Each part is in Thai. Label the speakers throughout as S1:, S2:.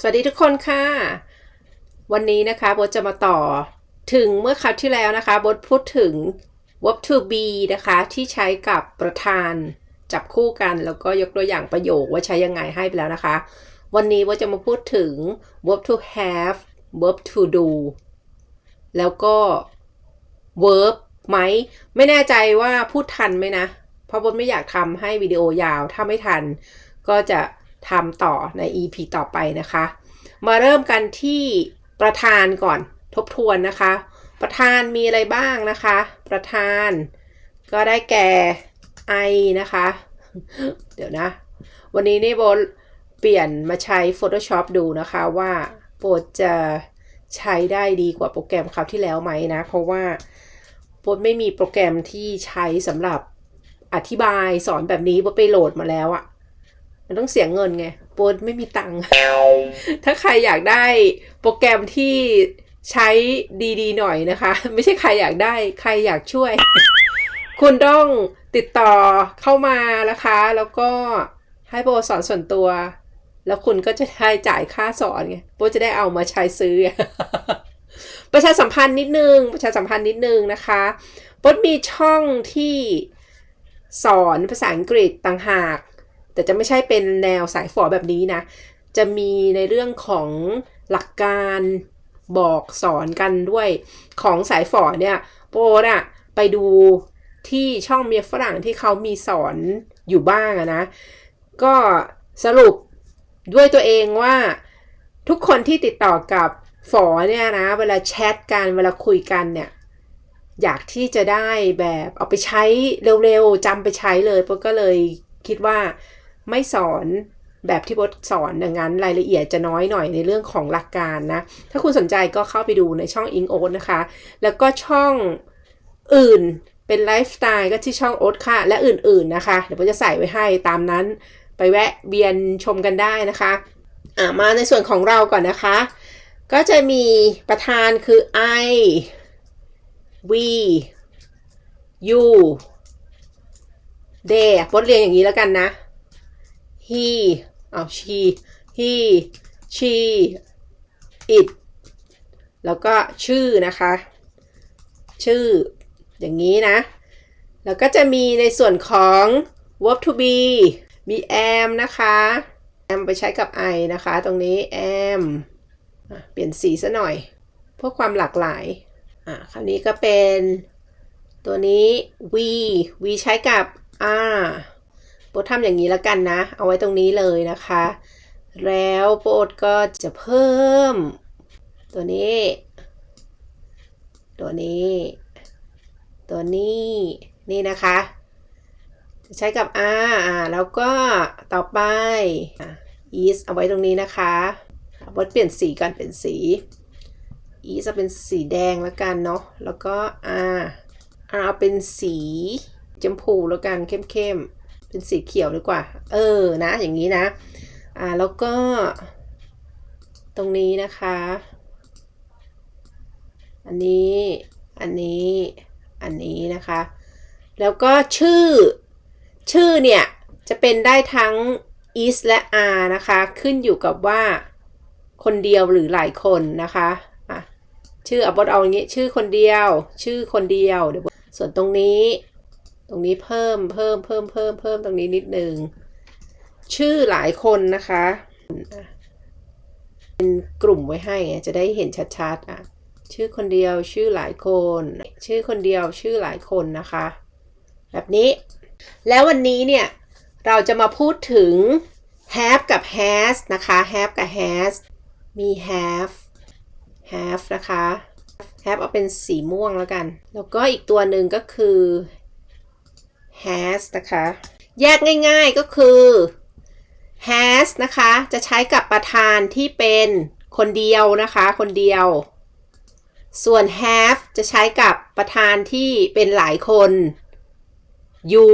S1: สวัสดีทุกคนค่ะ วันนี้นะคะโบทจะมาต่อถึงเมื่อคราวที่แล้วนะคะโบทพูดถึง verb to be นะคะ ที่ใช้กับประธานจับคู่กัน แล้วก็ยกตัวอย่างประโยคว่าใช้ยังไงให้ไปแล้วนะคะ วันนี้โบทจะมาพูดถึง verb to have verb to do แล้วก็ verb ไหม ไม่แน่ใจว่าพูดทันไหมนะ เพราะโบทไม่อยากทำให้วิดีโอยาวถ้าไม่ทันก็จะ ทำต่อใน EP ต่อไปนะคะ มาเริ่มกันที่ประธานก่อนทบทวนนะคะ ประธานมีอะไรบ้างนะคะ ประธานก็ได้แก่ I นะคะ เดี๋ยวนะ วันนี้นี่โบเปลี่ยนมาใช้ Photoshop ดูนะคะว่าโบจะใช้ได้ดีกว่าโปรแกรมคราวที่แล้วไหมนะ เพราะว่าโบไม่มีโปรแกรมที่ใช้สำหรับอธิบายสอนแบบนี้โบไปโหลดมาแล้วอะ มันต้องเสียเงินไงโบนไม่มีตังค์ ถ้าใครอยากได้โปรแกรมที่ใช้ดีๆหน่อยนะคะ ไม่ใช่ใครอยากได้ใครอยากช่วย คุณต้องติดต่อเข้ามานะคะ แล้วก็ให้โบสอนส่วนตัว แล้วคุณก็จะได้จ่ายค่าสอนไงโบจะได้เอามาใช้ซื้อ ประชาสัมพันธ์นิดนึง ประชาสัมพันธ์นิดนึงนะคะโบมีช่องที่สอนภาษาอังกฤษต่างหาก แต่จะไม่ใช่เป็นแนวสายฝอแบบนี้นะ จะมีในเรื่องของหลักการบอกสอนกันด้วยของสายฝอเนี่ยโปรอะไปดูที่ช่องเมียฝรั่งที่เขามีสอนอยู่บ้างนะ ก็สรุปด้วยตัวเองว่าทุกคนที่ติดต่อกับฝอเนี่ยนะ เวลาแชทกันเวลาคุยกันเนี่ย อยากที่จะได้แบบเอาไปใช้เร็วๆจำไปใช้เลยโปรก็เลยคิดว่า ไม่สอนแบบที่บทสอนดังนั้นรายละเอียดจะน้อยหน่อยในเรื่องของหลักการนะ ถ้าคุณสนใจก็เข้าไปดูในช่องอิงโอ๊ตนะคะ แล้วก็ช่องอื่นเป็นไลฟ์สไตล์ก็ที่ช่องโอ๊ตค่ะ และอื่นๆนะคะ เดี๋ยวผมจะใส่ไว้ให้ตามนั้น ไปแวะเวียนชมกันได้นะคะอ่ามาในส่วนของเราก่อนนะคะ ก็จะมีประธานคือ I we you they บทเรียนอย่างนี้แล้วกันนะ he เอา she he she it แล้วก็ชื่อนะคะ ชื่อ อย่างนี้นะ แล้วก็จะมีในส่วนของ verb to be มี am นะคะ am ไปใช้กับ I นะคะ ตรงนี้ am เปลี่ยนสีซะหน่อย เพื่อความหลากหลาย อะคราวนี้ก็เป็นตัวนี้ we we ใช้กับ are ดทำอย่างนี้แล้วกันนะ เอาไว้ตรงนี้เลยนะคะ แล้วโปรดก็จะเพิ่ม ตัวนี้ ตัวนี้ ตัวนี้ นี่นะคะจะใช้กับ r อ่า แล้วก็ต่อไป is เอาไว้ตรงนี้นะคะบดเปลี่ยนสีกันเป็นสี e จะเป็นสีแดงแล้วกันเนาะ แล้วก็ r r เอาเป็นสีจมพูแล้วกันเข้มๆ เป็นสีเขียวดีกว่า เออนะ อย่างนี้นะ อ่าแล้วก็ตรงนี้นะคะ อันนี้อันนี้อันนี้นะคะ แล้วก็ชื่อ ชื่อเนี่ย จะเป็นได้ทั้ง is และ are นะคะ ขึ้นอยู่กับว่าคนเดียวหรือหลายคนนะคะอะชื่ออับบดเอาอย่างงี้ ชื่อคนเดียว ชื่อคนเดียวเดี๋ยวส่วนตรงนี้ ตรงนี้เพิ่มเพิ่มเพิ่มเพิ่มเพิ่มตรงนี้นิดนึง ชื่อหลายคนนะคะ เป็นกลุ่มไว้ให้ไงจะได้เห็นชัดๆอะชื่อคนเดียวชื่อหลายคน ชื่อคนเดียวชื่อหลายคนนะคะ แบบนี้ แล้ววันนี้เนี่ยเราจะมาพูดถึง have กับ has นะคะ have กับ has มี have have นะคะ have เอาเป็นสีม่วงแล้วกัน แล้วก็อีกตัวหนึ่งก็คือ has นะคะ แยกง่ายๆก็คือ has นะคะ จะใช้กับประธานที่เป็นคนเดียวนะคะ คนเดียว ส่วน have จะใช้กับประธานที่เป็นหลายคน you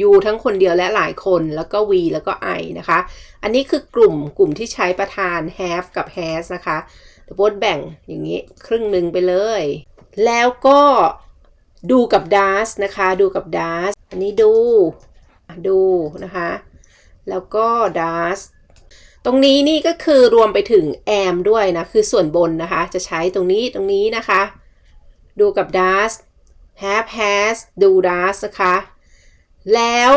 S1: you ทั้งคนเดียวและหลายคนแล้วก็ we แล้วก็ I นะคะ อันนี้คือกลุ่มกลุ่มที่ใช้ประธาน have กับ has นะคะโบทแบ่งอย่างนี้ครึ่งหนึ่งไปเลย แล้วก็ ดูกับ does นะคะ ดูกับ does อันนี้ดู ดูนะคะ แล้วก็ does ตรงนี้นี่ก็คือรวมไปถึง am ด้วยนะ คือส่วนบนนะคะ จะใช้ตรงนี้ตรงนี้นะคะ ดูกับ does have has do does นะคะ แล้ว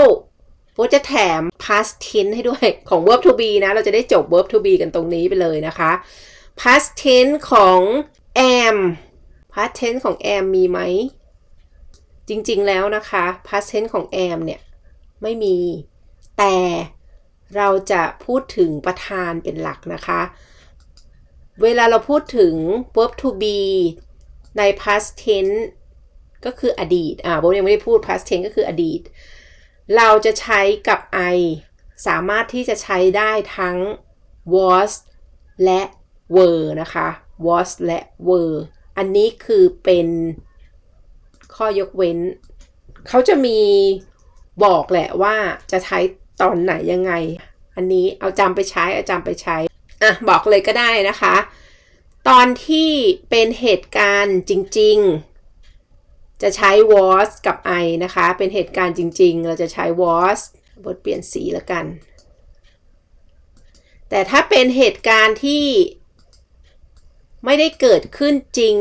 S1: โบจะแถม past tense ให้ด้วยของ verb to be นะ เราจะได้จบ verb to be กันตรงนี้ไปเลยนะคะ past tense ของ am past tense ของ am มีไหม จริงๆแล้วนะคะ past tense ของ am เนี่ย ไม่มี แต่เราจะพูดถึงประธานเป็นหลักนะคะ เวลาเราพูดถึง verb to be ใน past tense ก็คืออดีต อ่าโบยังไม่ได้พูด past tense ก็คืออดีต เราจะใช้กับ I สามารถที่จะใช้ได้ทั้ง was และ were นะคะ was และ were อันนี้คือเป็น ข้อยกเว้น เขาจะมีบอกแหละว่าจะใช้ตอนไหนยังไง อันนี้เอาจำไปใช้เอาจำไปใช้อะบอกเลยก็ได้นะคะ ตอนที่เป็นเหตุการณ์จริง ๆ จะใช้ was กับ I นะคะ เป็นเหตุการณ์จริง ๆ เราจะใช้ was บทเปลี่ยนสีแล้วกัน แต่ถ้าเป็นเหตุการณ์ที่ไม่ได้เกิดขึ้นจริง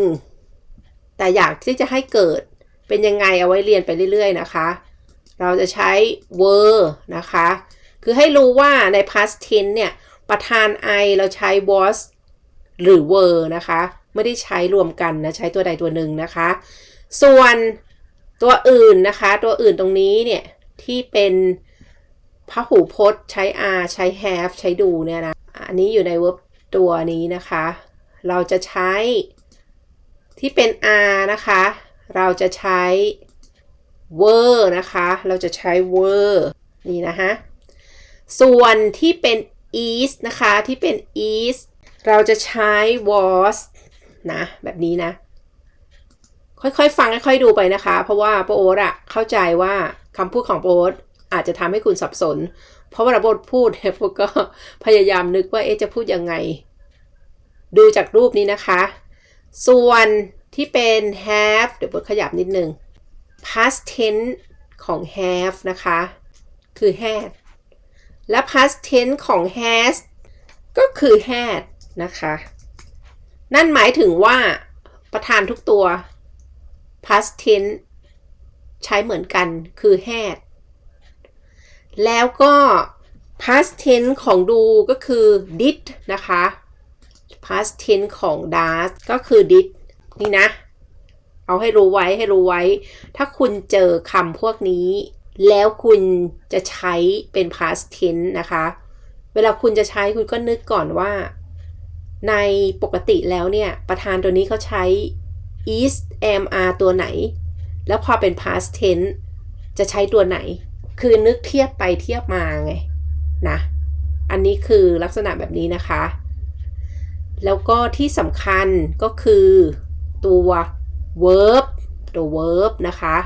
S1: แต่อยากที่จะให้เกิด เป็นยังไงเอาไว้เรียนไปเรื่อย ๆ นะคะ เราจะใช้ were นะคะ คือให้รู้ว่าใน past tense เนี่ย ประธาน I เราใช้ was หรือ were นะคะ ไม่ได้ใช้รวมกันนะ ใช้ตัวใดตัวหนึ่งนะคะ ส่วนตัวอื่นนะคะ ตัวอื่นตรงนี้เนี่ย ที่เป็นพหูพจน์ใช้ are ใช้ have ใช้ดูเนี่ยนะ อันนี้อยู่ใน verb ตัวนี้นะคะ เราจะใช้ที่เป็น are นะคะ เราจะใช้ were นะคะ เราจะใช้ were นี่นะฮะส่วนที่เป็น is นะคะที่เป็น is เราจะใช้ was นะ แบบนี้นะ ค่อยๆ ฟังค่อยๆดูไปนะคะ เพราะว่าโปโอ๊ตอะเข้าใจว่าคำพูดของโปโอ๊ตอาจจะทำให้คุณสับสน เพราะว่าเราบทพูดเนี่ยพวกก็พยายามนึกว่าเอ๊ะจะพูดยังไง ดูจากรูปนี้นะคะ ส่วน ที่เป็น have เดี๋ยวบทขยับนิดนึง past tense ของ have นะคะ คือ had และ past tense ของ has ก็คือ had นะคะ นั่นหมายถึงว่าประธานทุกตัว past tense ใช้เหมือนกันคือ had แล้วก็ past tense ของดูก็คือ did นะคะ past tense ของ does ก็คือ did นี่นะ เอาให้รู้ไว้ให้รู้ไว้ ถ้าคุณเจอคำพวกนี้ แล้วคุณจะใช้เป็น past tense นะคะ เวลาคุณจะใช้คุณก็นึกก่อนว่า ในปกติแล้วเนี่ย ประธานตัวนี้เขาใช้ is am are ตัวไหน แล้วพอเป็น past tense จะใช้ตัวไหน คือนึกเทียบไปเทียบมาไงนะ อันนี้คือลักษณะแบบนี้นะคะ แล้วก็ที่สำคัญก็คือ ตัว verb ตัว verb นะคะ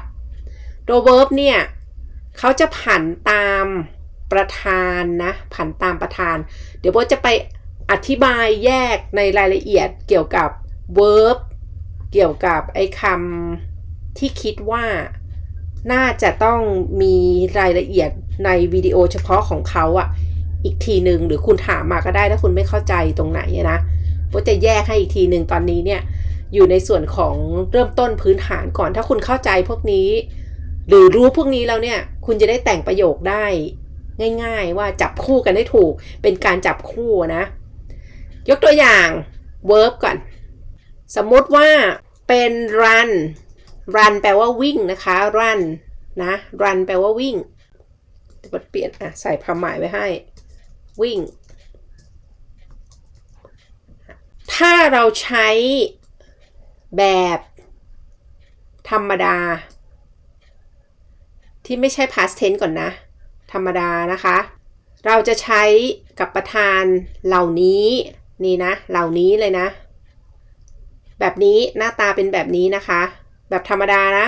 S1: ตัว verb เนี่ยเขาจะผันตามประธานนะผันตามประธาน เดี๋ยวโบจะไปอธิบายแยกในรายละเอียดเกี่ยวกับ verb เกี่ยวกับไอ้คำที่คิดว่าน่าจะต้องมีรายละเอียดในวิดีโอเฉพาะของเขาอะอีกทีหนึ่งหรือคุณถามมาก็ได้ถ้าคุณไม่เข้าใจตรงไหนนะโบจะแยกให้อีกทีหนึ่งตอนนี้เนี่ย อยู่ในส่วนของเริ่มต้นพื้นฐานก่อน ถ้าคุณเข้าใจพวกนี้ หรือรู้พวกนี้แล้วเนี่ย คุณจะได้แต่งประโยคได้ ง่าย ๆ ว่าจับคู่กันได้ถูก เป็นการจับคู่นะ ยกตัวอย่าง verb ก่อน สมมติว่าเป็น run run แปลว่าวิ่งนะคะ run นะ run แปลว่าวิ่งบทเปลี่ยนอะใส่ความหมายไว้ให้ วิ่ง ถ้าเราใช้ แบบ ธรรมดา ที่ไม่ใช่ past tense ก่อนนะ ธรรมดานะคะ เราจะใช้กับประธานเหล่านี้นี่นะ เหล่านี้เลยนะ แบบนี้หน้าตาเป็นแบบนี้นะคะ แบบธรรมดานะ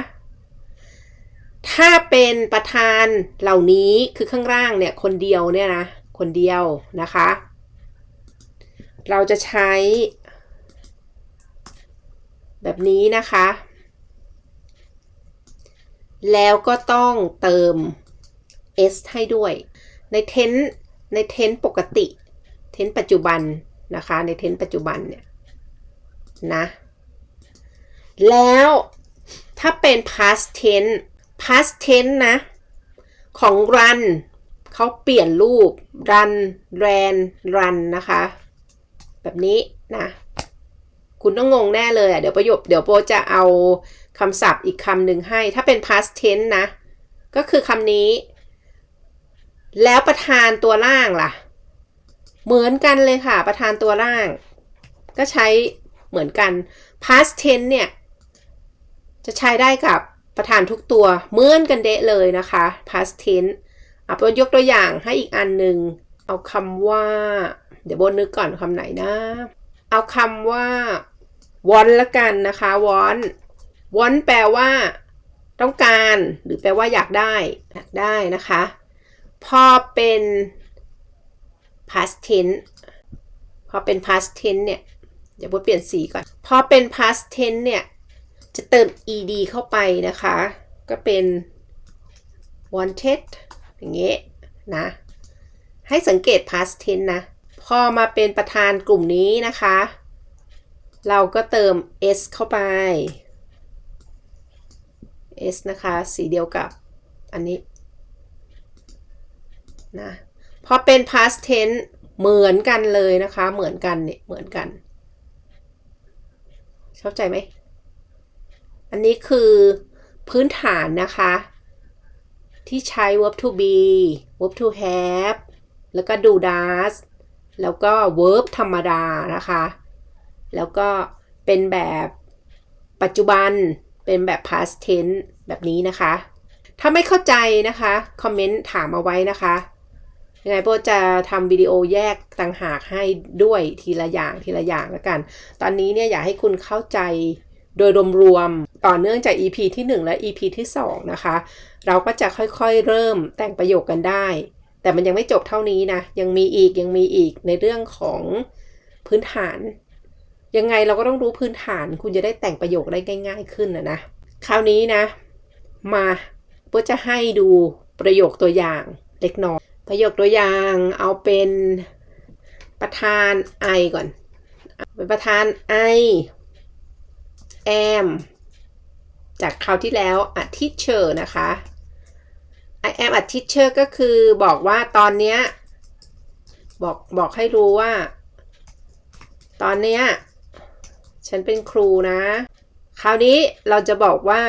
S1: ถ้าเป็นประธานเหล่านี้คือข้างล่างเนี่ยคนเดียวเนี่ยนะ คนเดียวนะคะ เราจะใช้ แบบนี้นะคะ แล้วก็ต้องเติม s ให้ด้วย ในเทนในเทนปกติ เทนปัจจุบันนะคะ ในเทนปัจจุบันเนี่ยนะ แล้วถ้าเป็น past tense past tense นะ ของ run เขาเปลี่ยนรูป run ran run นะคะ แบบนี้นะ คุณต้องงงแน่เลยอะเดี๋ยวประโยคเดี๋ยวโปจะเอาคำศัพท์อีกคำหนึ่งให้ ถ้าเป็น past tense นะ ก็คือคำนี้ แล้วประธานตัวล่างล่ะ เหมือนกันเลยค่ะ ประธานตัวล่าง ก็ใช้เหมือนกัน past tense เนี่ย จะใช้ได้กับประธานทุกตัวเหมือนกันเดะเลยนะคะ past tense อะโบยกตัวอย่างให้อีกอันหนึ่งเอาคำว่า เดี๋ยวโบนึกก่อนคำไหนนะ เอาคำว่า want ละกันนะคะ want want แปลว่า ต้องการ หรือแปลว่าอยากได้อยากได้นะคะ พอเป็น past tense พอเป็น past tense เนี่ยเดี๋ยวโบเปลี่ยนสีก่อน พอเป็น past tense เนี่ย จะเติม ed เข้าไปนะคะ ก็เป็น wanted อย่างเงี้ยนะ ให้สังเกต past tense นะ พอมาเป็นประธานกลุ่มนี้นะคะ เราก็เติม s เข้าไป s นะคะ สีเดียวกับอันนี้นะพอเป็น past tense เหมือนกันเลยนะคะ เหมือนกันเนี่ยเหมือนกัน เข้าใจไหม อันนี้คือพื้นฐานนะคะ ที่ใช้ verb to be verb to have แล้วก็ do does แล้วก็ verb ธรรมดานะคะ แล้วก็เป็นแบบปัจจุบัน เป็นแบบ past tense แบบนี้นะคะ ถ้าไม่เข้าใจนะคะ คอมเมนต์ถามเอาไว้นะคะ ยังไงโบจะทำวิดีโอแยกต่างหากให้ด้วยทีละอย่างทีละอย่างแล้วกัน ตอนนี้เนี่ยอยากให้คุณเข้าใจโดยรวมๆ ต่อเนื่องจาก EP ที่ 1 และ EP ที่ 2 นะคะ เราก็จะค่อยๆ เริ่มแต่งประโยคกันได้ แต่มันยังไม่จบเท่านี้นะ ยังมีอีกยังมีอีกในเรื่องของพื้นฐาน ยังไงเราก็ต้องรู้พื้นฐาน คุณจะได้แต่งประโยคได้ง่ายๆขึ้นนะนะ คราวนี้นะ มาโบจะให้ดูประโยคตัวอย่างเล็กน้อย ประโยคตัวอย่างเอาเป็นประธาน I ก่อน เป็นประธาน I am จากคราวที่แล้ว a teacher นะคะ I am a teacher ก็คือบอกว่าตอนเนี้ยบอกบอกให้รู้ว่า ตอนเนี้ย ฉันเป็นครูนะ คราวนี้เราจะบอกว่า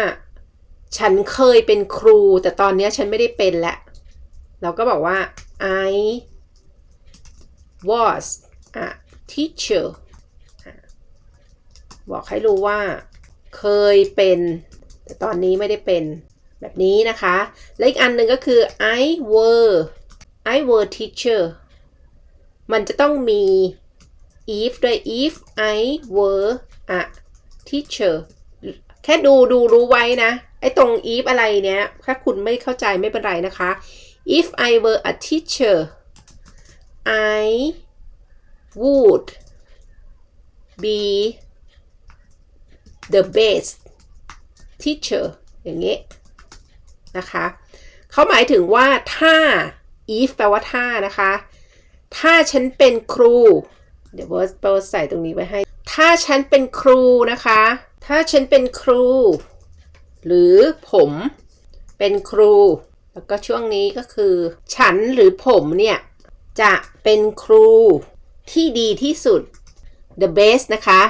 S1: ฉันเคยเป็นครู แต่ตอนนี้ฉันไม่ได้เป็นแล้วเราก็บอกว่า I was a teacher บอกให้รู้ว่า เคยเป็น แต่ตอนนี้ไม่ได้เป็นแบบนี้นะคะ และอีกอันหนึ่งก็คือ I were I were teacher มันจะต้องมี if ด้วย if I were a teacher แค่ดูดูรู้ไว้นะ ไอ้ตรง if อะไรเนี้ย ถ้าคุณไม่เข้าใจไม่เป็นไรนะคะ if I were a teacher I would be the best teacher อย่างนี้ยนะคะ เขาหมายถึงว่าถ้า if แปลว่าถ้านะคะ ถ้าฉันเป็นครู เดี๋ยวเบิร์ตใส่ตรงนี้ไว้ให้ ถ้าฉันเป็นครูนะคะ ถ้าฉันเป็นครู หรือผมเป็นครู แล้วก็ช่วงนี้ก็คือ ฉันหรือผมเนี่ย จะเป็นครูที่ดีที่สุด the best นะคะ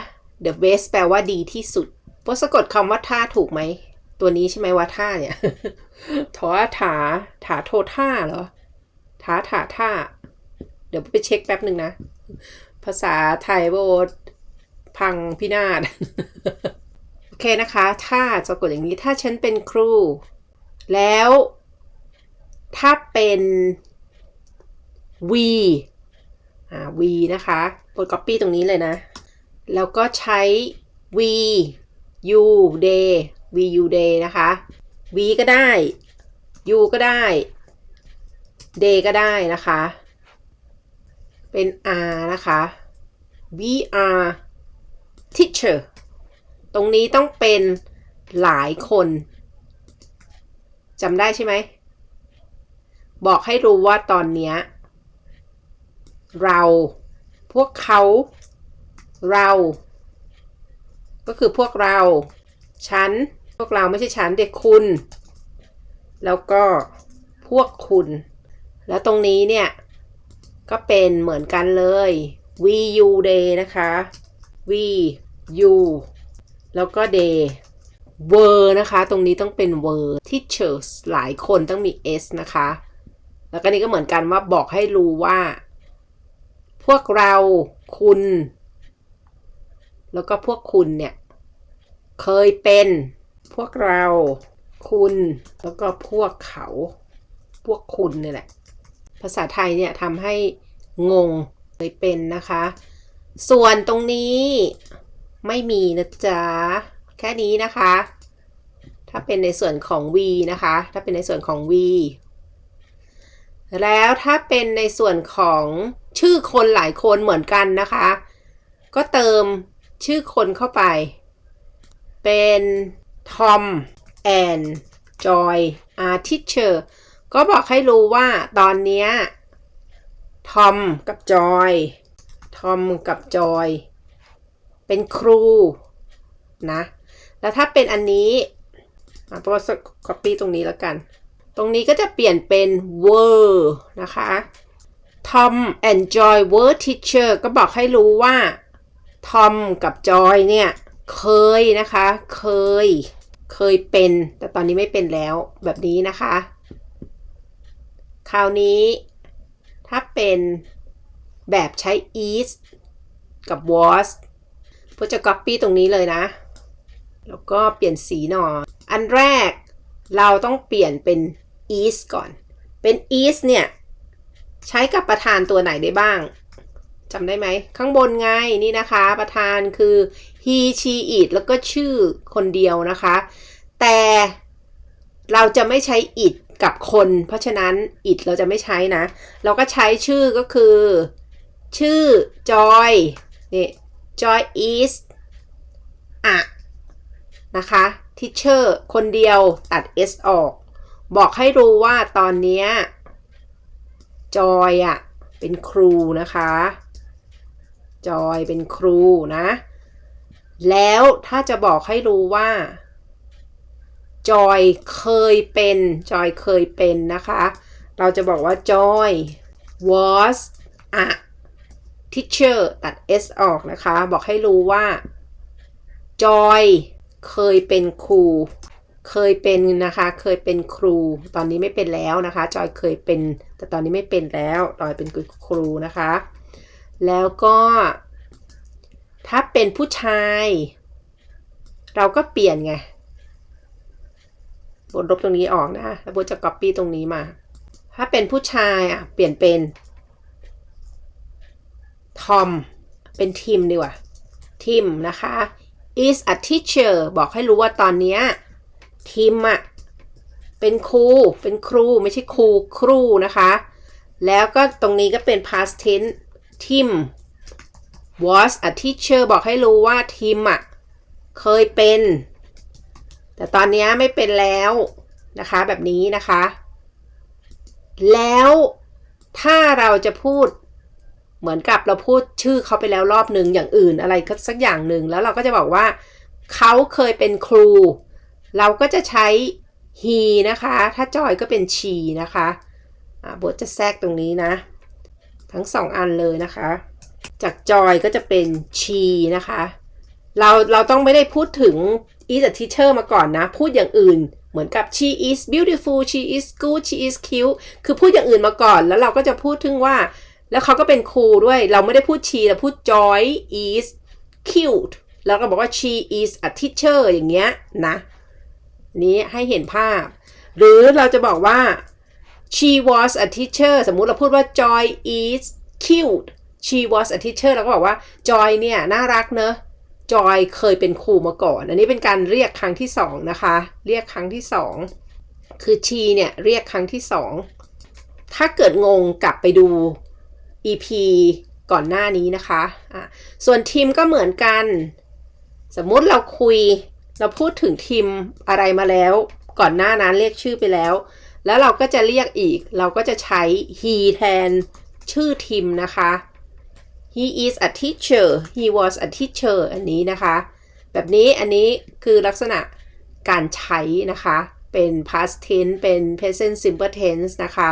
S1: the best แปลว่าดีที่สุดพสะกดคำว่าท่าถูกไหม ตัวนี้ใช่ไหมว่าท่าเนี่ยทอถาถาโทท่าเหรอถาถาท่า เดี๋ยวไปเช็คแป๊บหนึ่งนะ ภาษาไทยโบดพังพินาศ โอเคนะคะ ถ้าสะกดอย่างนี้ถ้าฉันเป็นครู แล้ว ถ้าเป็น v อ่า v นะคะกด copy ตรงนี้เลยนะ แล้วก็ใช้ v u day v u day นะคะ v ก็ได้ u ก็ได้ day ก็ได้นะคะ เป็น r นะคะ v r teacher ตรงนี้ต้องเป็นหลายคนจำได้ใช่ไหม บอกให้รู้ว่าตอนเนี้ยเราพวกเขาเรา ก็คือพวกเรา ฉัน พวกเราไม่ใช่ฉันเด็กคุณ แล้วก็พวกคุณ แล้วตรงนี้เนี่ย ก็เป็นเหมือนกันเลย we you they นะคะ we you แล้วก็ they were นะคะ ตรงนี้ต้องเป็น were teachers หลายคนต้องมี s นะคะ แล้วก็นี่ก็เหมือนกันว่าบอกให้รู้ว่า พวกเราคุณ แล้วก็พวกคุณเนี่ย เคยเป็น พวกเรา คุณ แล้วก็พวกเขา พวกคุณนี่แหละ ภาษาไทยเนี่ยทำให้งงเคยเป็นนะคะ ส่วนตรงนี้ไม่มีนะจ๊ะ แค่นี้นะคะ ถ้าเป็นในส่วนของ V นะคะ ถ้าเป็นในส่วนของ V แล้วถ้าเป็นในส่วนของชื่อคนหลายคนเหมือนกันนะคะ ก็เติมชื่อคนเข้าไป เป็น Tom and Joy are teacher ก็บอกให้รู้ว่าตอนนี้ย Tom กับ Joy Tom กับ Joy เป็นครูนะ แล้วถ้าเป็นอันนี้อะเพราะว่า copy ตรงนี้แล้วกัน ตรงนี้ก็จะเปลี่ยนเป็น were นะคะ Tom and Joy were teacher ก็บอกให้รู้ว่า Tom กับ Joy เนี่ย เคยนะคะ เคย เคยเป็น แต่ตอนนี้ไม่เป็นแล้วแบบนี้นะคะ คราวนี้ถ้าเป็นแบบใช้ is กับ was ก็จะ copy ตรงนี้เลยนะ แล้วก็เปลี่ยนสีหน่อย อันแรกเราต้องเปลี่ยนเป็น is ก่อน เป็น is เนี่ย ใช้กับประธานตัวไหนได้บ้างจำได้ไหม ข้างบนไงนี่นะคะ ประธานคือ he she it แล้วก็ชื่อคนเดียวนะคะ แต่เราจะไม่ใช้ it กับคน เพราะฉะนั้น it เราจะไม่ใช้นะ เราก็ใช้ชื่อก็คือ ชื่อ joy นี่ joy is อะนะคะ teacher คนเดียวตัด s ออก บอกให้รู้ว่าตอนนี้จอยอะเป็นครูนะคะ จอยเป็นครูนะ แล้วถ้าจะบอกให้รู้ว่า จอยเคยเป็นจอยเคยเป็นนะคะ เราจะบอกว่าจอย was a teacher ตัด s ออกนะคะ บอกให้รู้ว่าจอยเคยเป็นครู เคยเป็นนะคะ เคยเป็นครู ตอนนี้ไม่เป็นแล้วนะคะ จอยเคยเป็น แต่ตอนนี้ไม่เป็นแล้วจอยเป็นครูนะคะ แล้วก็ ถ้าเป็นผู้ชาย เราก็เปลี่ยนไง บนลบตรงนี้ออกนะแล้วบนจะ copy ตรงนี้มา ถ้าเป็นผู้ชายอะเปลี่ยนเป็นทอมเป็นทิมดีกว่าทิมนะคะ is a teacher บอกให้รู้ว่าตอนนี้ทิมอะเป็นครูเป็นครูไม่ใช่ครูครูนะคะ แล้วก็ตรงนี้ก็เป็น past tense ทิม was a teacher บอกให้รู้ว่าทิมอะเคยเป็น แต่ตอนนี้ไม่เป็นแล้วนะคะ แบบนี้นะคะ แล้วถ้าเราจะพูดเหมือนกับเราพูดชื่อเขาไปแล้วรอบหนึ่งอย่างอื่นอะไรสักอย่างหนึ่งแล้วเราก็จะบอกว่าเขาเคยเป็นครู เราก็จะใช้ he นะคะ ถ้าจอยก็เป็น she นะคะอ่าบทจะแทรกตรงนี้นะ ทั้งสองอันเลยนะคะ จากจอยก็จะเป็น she นะคะ เราเราต้องไม่ได้พูดถึง is a teacher มาก่อนนะ พูดอย่างอื่น เหมือนกับ she is beautiful she is good she is cute คือพูดอย่างอื่นมาก่อน แล้วเราก็จะพูดถึงว่า แล้วเขาก็เป็นครูด้วย เราไม่ได้พูด she เราพูด joy is cute แล้วก็บอกว่า she is a teacher อย่างเงี้ยนะ นี้ให้เห็นภาพ หรือเราจะบอกว่า she was a teacher สมมุติเราพูดว่า joy is cute she was a teacher เราก็บอกว่า joy เนี่ย น่ารักเนอะ joy เคยเป็นครูมาก่อน อันนี้เป็นการเรียกครั้งที่สองนะคะ เรียกครั้งที่สองคือ she เนี่ยเรียกครั้งที่สองถ้าเกิดงงกลับไปดู EP ก่อนหน้านี้นะคะะส่วนทีมก็เหมือนกัน สมมุติเราคุย เราพูดถึงทีมอะไรมาแล้ว ก่อนหน้านั้นเรียกชื่อไปแล้ว แล้วเราก็จะเรียกอีก เราก็จะใช้ he แทนชื่อทีมนะคะ he is a teacher he was a teacher อันนี้นะคะ แบบนี้อันนี้คือลักษณะการใช้นะคะ เป็น past tense เป็น present simple tense นะคะ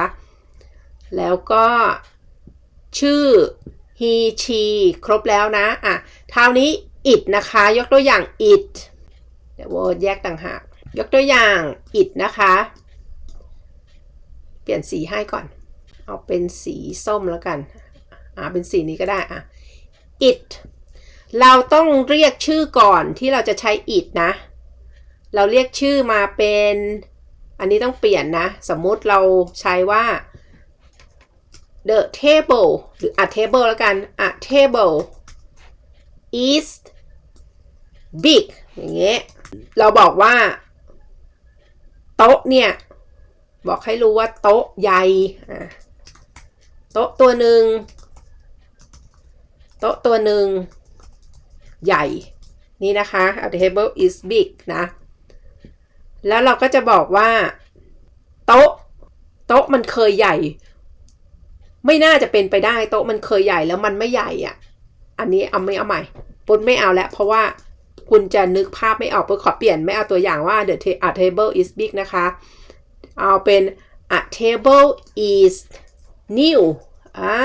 S1: แล้วก็ชื่อ he she ครบแล้วนะ อะคราวนี้ it นะคะ ยกตัวอย่าง it เดี๋ยวโวแยกต่างหาก ยกตัวอย่าง it นะคะ เปลี่ยนสีให้ก่อน เอาเป็นสีส้มแล้วกัน อ่าเป็นสีนี้ก็ได้อะ it เราต้องเรียกชื่อก่อนที่เราจะใช้ it นะ เราเรียกชื่อมาเป็น อันนี้ต้องเปลี่ยนนะ สมมุติเราใช้ว่า the table หรือ a table แล้วกัน a table is big อย่างเงี้ย เราบอกว่า โต๊ะเนี่ย บอกให้รู้ว่าโต๊ะใหญ่อะโต๊ะตัวหนึ่ง โต๊ะตัวหนึ่งใหญ่ นี่นะคะ a table is big นะ แล้วเราก็จะบอกว่า โต๊ะ โต๊ะมันเคยใหญ่ ไม่น่าจะเป็นไปได้โต๊ะมันเคยใหญ่แล้วมันไม่ใหญ่อะ อันนี้เอาไม่เอาใหม่ปุ้นไม่เอาแล้วเพราะว่าคุณจะนึกภาพไม่ออกปุ้นขอเปลี่ยนไม่เอาตัวอย่างว่า the ta- a table is big นะคะ เอาเป็น a table is new อ่า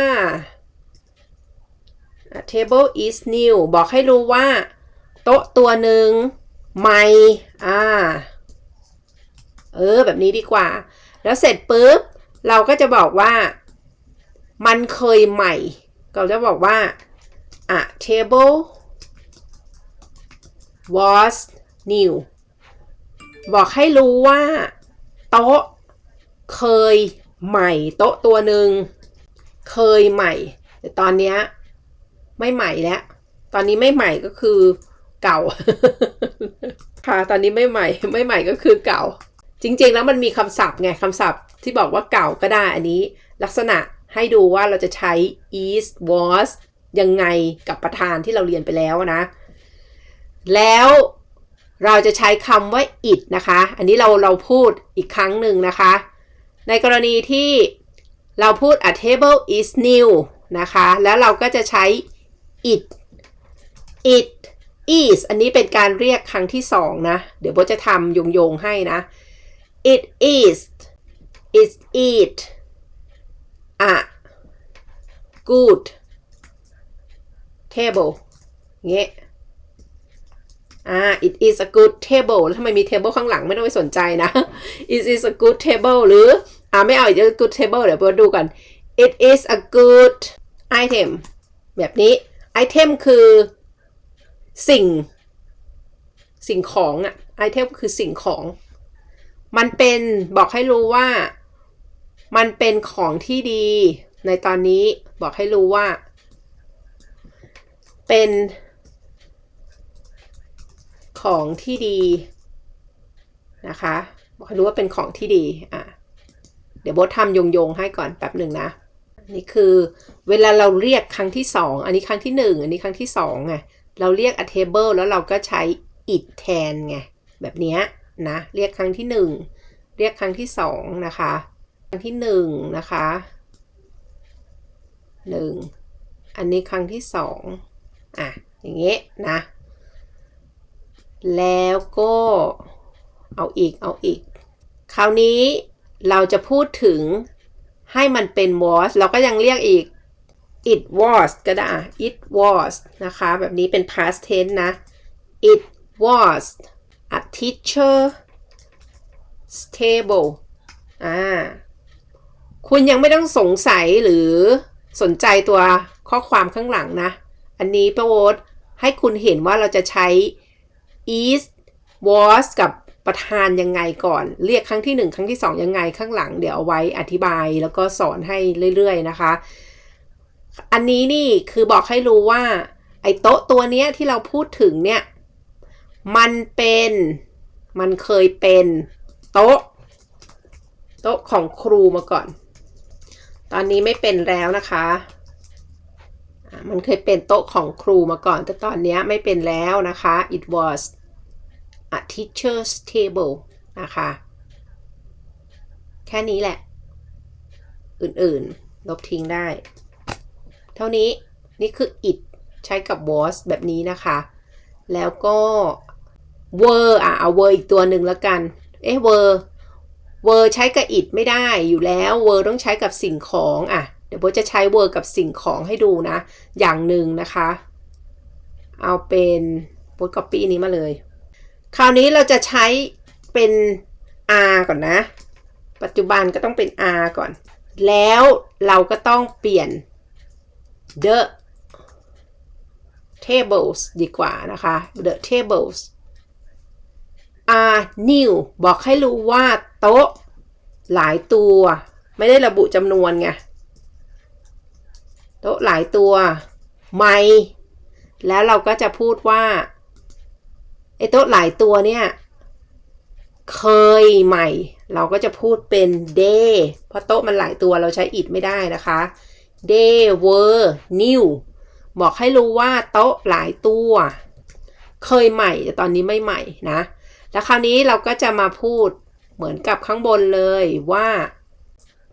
S1: table is new บอกให้รู้ว่า โต๊ะตัวหนึ่งใหม่อ่าเออ แบบนี้ดีกว่า แล้วเสร็จปุ๊บ เราก็จะบอกว่า มันเคยใหม่ เราจะบอกว่า a table was new บอกให้รู้ว่า โต๊ะ เคยใหม่ โต๊ะตัวหนึ่ง เคยใหม่ แต่ตอนเนี้ย ไม่ใหม่แล้ว ตอนนี้ไม่ใหม่ก็คือเก่า ค่ะ ตอนนี้ไม่ใหม่ ไม่ใหม่ก็คือเก่า จริง ๆ แล้วมันมีคำศัพท์ไงคำศัพท์ที่บอกว่าเก่าก็ได้ อันนี้ ลักษณะให้ดูว่าเราจะใช้ is was ยังไงกับประธานที่เราเรียนไปแล้วนะ แล้วเราจะใช้คำว่า it นะคะ อันนี้เราเราพูดอีกครั้งหนึ่งนะคะ ในกรณีที่เราพูด a table is new นะคะ แล้วเราก็จะใช้ it it is อันนี้เป็นการเรียกครั้งที่สองนะ เดี๋ยวโบจะทำโยงๆให้นะ it is is it a good table เงี้ยอ่า it is a good table แล้วทำไมมี table ข้างหลังไม่ต้องไปสนใจนะ it is a good table หรือ อ่าไม่เอา it is a good table เดี๋ยวไปดูกัน it is a good item แบบนี้ item คือสิ่ง สิ่งของอะ item คือสิ่งของ มันเป็นบอกให้รู้ว่า มันเป็นของที่ดี ในตอนนี้บอกให้รู้ว่า เป็นของที่ดีนะคะ บอกให้รู้ว่าเป็นของที่ดีอะเดี๋ยวโบททำโยงๆให้ก่อนแป๊บหนึ่งนะ นี่คือเวลาเราเรียกครั้งที่สองอันนี้ครั้งที่หนึ่งอันนี้ครั้งที่สองไงเราเรียก a table แล้วเราก็ใช้ it แทนไงแบบนี้นะเรียกครั้งที่หนึ่งเรียกครั้งที่สองนะคะครั้งที่หนึ่งนะคะหนึ่งอันนี้ครั้งที่สองอะอย่างเงี้ยนะแล้วก็เอาอีกเอาอีก คราวนี้เราจะพูดถึง ให้มันเป็น was เราก็ยังเรียกอีก it was ก็ได้ it was นะคะ แบบนี้เป็น past tense นะ it was a teacher stable อ่า คุณยังไม่ต้องสงสัยหรือสนใจตัวข้อความข้างหลังนะ อันนี้ประโวตให้คุณเห็นว่าเราจะใช้ is was กับ ประธานยังไงก่อน เรียกครั้งที่หนึ่งครั้งที่สองยังไงข้างหลังเดี๋ยวเอาไว้อธิบายแล้วก็สอนให้เรื่อยๆนะคะ อันนี้นี่คือบอกให้รู้ว่า ไอ้โต๊ะตัวเนี้ยที่เราพูดถึงเนี่ย มันเป็นมันเคยเป็นโต๊ะ โต๊ะของครูมาก่อน ตอนนี้ไม่เป็นแล้วนะคะมันเคยเป็นโต๊ะของครูมาก่อน แต่ตอนนี้ไม่เป็นแล้วนะคะ it was a teacher's table นะคะ แค่นี้แหละ อื่นๆ ลบทิ้งได้ เท่านี้นี่คือ it ใช้กับ was แบบนี้นะคะ แล้วก็ were อะเอา were อีกตัวหนึ่งแล้วกัน เอ๊ะ were were ใช้กับ it ไม่ได้อยู่แล้ว were ต้องใช้กับสิ่งของอะเดี๋ยวโบจะใช้ were กับสิ่งของให้ดูนะ อย่างหนึ่งนะคะ เอาเป็นโบ copy นี้มาเลย คราวนี้เราจะใช้เป็น r ก่อนนะ ปัจจุบันก็ต้องเป็น r ก่อน แล้วเราก็ต้องเปลี่ยน the tables ดีกว่านะคะ the tables are new บอกให้รู้ว่าโต๊ะหลายตัว ไม่ได้ระบุจำนวนไง โต๊ะหลายตัว ไม่ แล้วเราก็จะพูดว่า ไอ้โต๊ะหลายตัวเนี่ย เคยใหม่ เราก็จะพูดเป็น day เพราะโต๊ะมันหลายตัวเราใช้ it ไม่ได้นะคะ they were new บอกให้รู้ว่าโต๊ะหลายตัว เคยใหม่แต่ตอนนี้ไม่ใหม่นะ แล้วคราวนี้เราก็จะมาพูดเหมือนกับข้างบนเลยว่า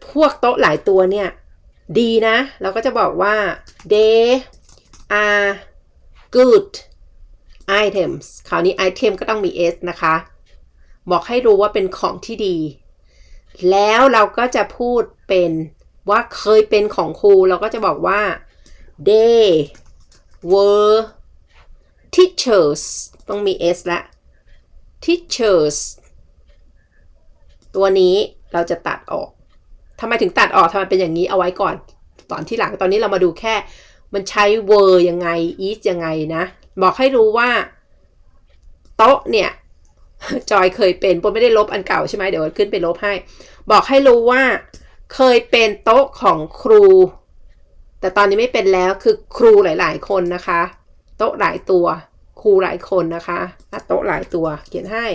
S1: พวกโต๊ะหลายตัวเนี่ย ดีนะ เราก็จะบอกว่า they are good items คราวนี้ item ก็ต้องมี s นะคะ บอกให้รู้ว่าเป็นของที่ดี แล้วเราก็จะพูดเป็นว่าเคยเป็นของครูเราก็จะบอกว่า they were teachers ต้องมี s ละ teachers ตัวนี้เราจะตัดออกทำไมถึงตัดออกทำไมเป็นอย่างนี้เอาไว้ก่อน ตอนที่หลังตอนนี้เรามาดูแค่ มันใช้ were ยังไง is ยังไงนะ บอกให้รู้ว่าโต๊ะเนี่ยจอยเคยเป็นปนไม่ได้ลบอันเก่าใช่ไหมเดี๋ยวขึ้นไปลบให้ บอกให้รู้ว่าเคยเป็นโต๊ะของครู แต่ตอนนี้ไม่เป็นแล้วคือครูหลาย ๆ คนนะคะ โต๊ะหลายตัว ครูหลายคนนะคะอะโต๊ะหลายตัว เขียนให้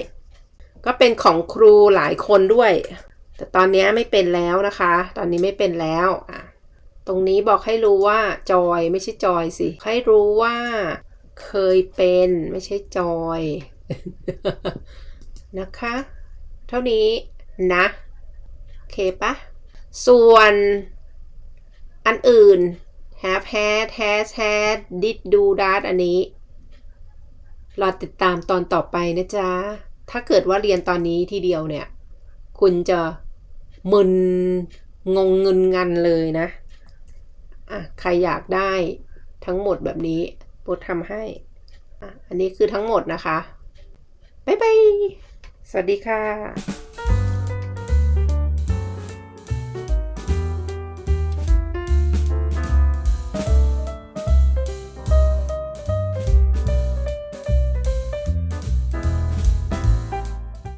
S1: ก็เป็นของครูหลายคนด้วย แต่ตอนนี้ไม่เป็นแล้วนะคะ ตอนนี้ไม่เป็นแล้วอะตรงนี้บอกให้รู้ว่าจอยไม่ใช่จอยสิ ให้รู้ว่า เคยเป็นไม่ใช่จอย นะคะ เท่านี้นะ โอเคปะ ส่วนอันอื่น have had has had did do that อันนี้ รอติดตามตอนต่อไปนะจ๊ะ ถ้าเกิดว่าเรียนตอนนี้ทีเดียวเนี่ย คุณจะมึนงงเงินงันเลยนะ อะ ใครอยากได้ทั้งหมดแบบนี้ โปรดทำให้อะอันนี้คือทั้งหมดนะคะ บ๊ายบาย สวัสดีค่ะ